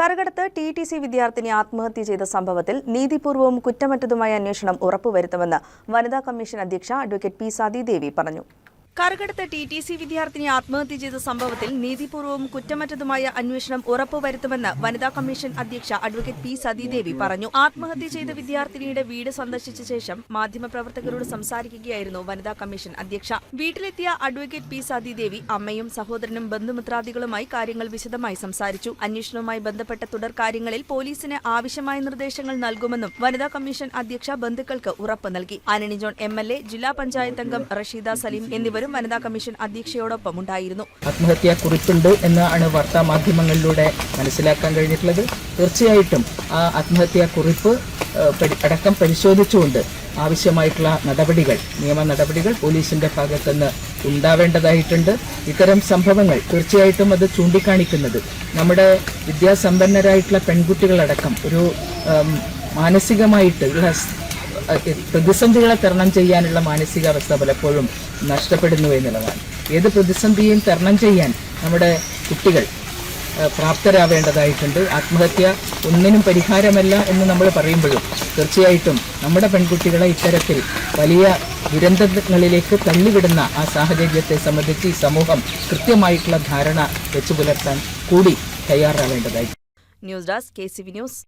കരകടത്ത് T T C വിദ്യാർത്ഥിനി ആത്മഹത്യ ചെയ്ത സംഭവത്തിൽ നീതിപൂർവവും കുറ്റമറ്റതുമായ അന്വേഷണം ഉറപ്പുവരുത്തുമെന്ന് വനിതാ കമ്മീഷൻ അധ്യക്ഷ അഡ്വക്കേറ്റ് പി സതീദേവി പറഞ്ഞു കരകടത്ത് ടി ടി സി വിദ്യാർത്ഥിനി ആത്മഹത്യ ചെയ്ത സംഭവത്തിൽ നീതിപൂർവവും കുറ്റമറ്റതുമായ അന്വേഷണം ഉറപ്പുവരുത്തുമെന്ന് വനിതാ കമ്മീഷൻ അധ്യക്ഷ അഡ്വക്കേറ്റ് പി സതീദേവി പറഞ്ഞു. ആത്മഹത്യ ചെയ്ത വിദ്യാർത്ഥിനിയുടെ വീട് സന്ദർശിച്ച ശേഷം മാധ്യമപ്രവർത്തകരോട് സംസാരിക്കുകയായിരുന്നു വനിതാ കമ്മീഷൻ അധ്യക്ഷ. വീട്ടിലെത്തിയ അഡ്വക്കേറ്റ് പി സതീദേവി അമ്മയും സഹോദരനും ബന്ധുമിത്രാദികളുമായി കാര്യങ്ങൾ വിശദമായി സംസാരിച്ചു. അന്വേഷണവുമായി ബന്ധപ്പെട്ട തുടർ കാര്യങ്ങളിൽ പോലീസിന് ആവശ്യമായ നിർദ്ദേശങ്ങൾ നൽകുമെന്നും വനിതാ കമ്മീഷൻ അധ്യക്ഷ ബന്ധുക്കൾക്ക് ഉറപ്പ് നൽകി. ആനണി ജോൺ എം ജില്ലാ പഞ്ചായത്ത് അംഗം റഷീദ സലീം എന്നിവരും വനിതാ കമ്മീഷൻ അധ്യക്ഷയോടൊപ്പം ഉണ്ടായിരുന്നു. ആത്മഹത്യാ കുറിപ്പുണ്ട് എന്നാണ് വാർത്താ മാധ്യമങ്ങളിലൂടെ മനസ്സിലാക്കാൻ കഴിഞ്ഞിട്ടുള്ളത്. തീർച്ചയായിട്ടും ആ ആത്മഹത്യാ കുറിപ്പ് അടക്കം പരിശോധിച്ചുകൊണ്ട് ആവശ്യമായിട്ടുള്ള നടപടികൾ നിയമ നടപടികൾ പോലീസിന്റെ ഭാഗത്തുനിന്ന് ഉണ്ടാവേണ്ടതായിട്ടുണ്ട്. ഇത്തരം സംഭവങ്ങൾ തീർച്ചയായിട്ടും അത് ചൂണ്ടിക്കാണിക്കുന്നത് നമ്മുടെ വിദ്യാസമ്പന്നരായിട്ടുള്ള പെൺകുട്ടികളടക്കം ഒരു മാനസികമായിട്ട് പ്രതിസന്ധികളെ തരണം ചെയ്യാനുള്ള മാനസികാവസ്ഥ പലപ്പോഴും നഷ്ടപ്പെടുന്നു എന്നുള്ളതാണ്. ഏത് പ്രതിസന്ധിയും തരണം ചെയ്യാൻ നമ്മുടെ കുട്ടികൾ പ്രാപ്തരാവേണ്ടതായിട്ടുണ്ട്. ആത്മഹത്യ ഒന്നിനും പരിഹാരമല്ല എന്ന് നമ്മൾ പറയുമ്പോഴും തീർച്ചയായിട്ടും നമ്മുടെ പെൺകുട്ടികളെ ഇത്തരത്തിൽ വലിയ ദുരന്തങ്ങളിലേക്ക് തള്ളിവിടുന്ന ആ സാഹചര്യത്തെ സംബന്ധിച്ച് ഈ സമൂഹം കൃത്യമായിട്ടുള്ള ധാരണ വെച്ചു പുലർത്താൻ കൂടി തയ്യാറാവേണ്ടതായി. News desk K C V news.